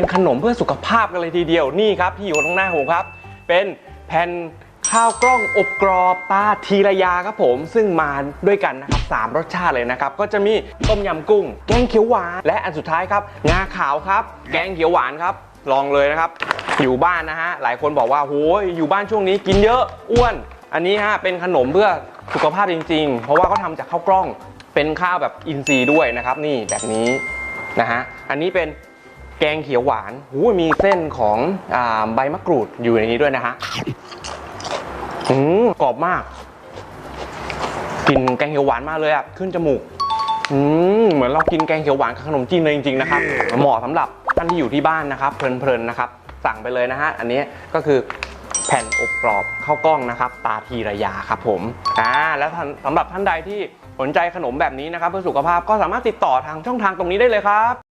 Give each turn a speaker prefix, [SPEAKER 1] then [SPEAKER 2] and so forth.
[SPEAKER 1] เป็นขนมเพื่อสุขภาพกันเลยทีเดียวนี่ครับที่อยู่ตรงหน้าผมครับ เป็นแผ่นข้าวกล้องอบกรอบตาทีระยาครับผม ซึ่งมาด้วยกันนะครับสามรสชาติเลยนะครับ ก็จะมีต้มยำกุ้ง แกงเขียวหวาน และอันสุดท้ายครับ งาขาวครับ แกงเขียวหวานครับ ลองเลยนะครับ อยู่บ้านนะฮะ หลายคนบอกว่าโหยอยู่บ้านช่วงนี้กินเยอะอ้วน อันนี้ฮะเป็นขนมเพื่อสุขภาพจริง ๆ เพราะว่าเขาทำจากข้าวกล้อง เป็นข้าวแบบอินทรีย์ด้วยนะครับ นี่แบบนี้นะฮะ อันนี้เป็น แกงเขียวหวานหูมีเส้นของอาใบมะกรูดอยู่ในนี้ด้วยนะฮะอืมกรอบมากกลินแกงเขียวหวานมากเลยอะขึ้นจมูกอืมเหมือนเรากินแกงเขียวหวานกับขนมจีนเลยจริงๆนะครับเหมาะสำหรับท่านที่อยู่ที่บ้านนะครับเพลินๆนะครับ สั่งไปเลยนะฮะอันนี้ก็คือแผ่นอบกรอบข้าวกล้องนะครับ ตาทีระยาครับผมอ่าแล้วท่านสำหรับท่านใดที่สนใจขนมแบบนี้นะครับ เพื่อสุขภาพก็สามารถติดต่อทางช่องทางตรงนี้ได้เลยครับ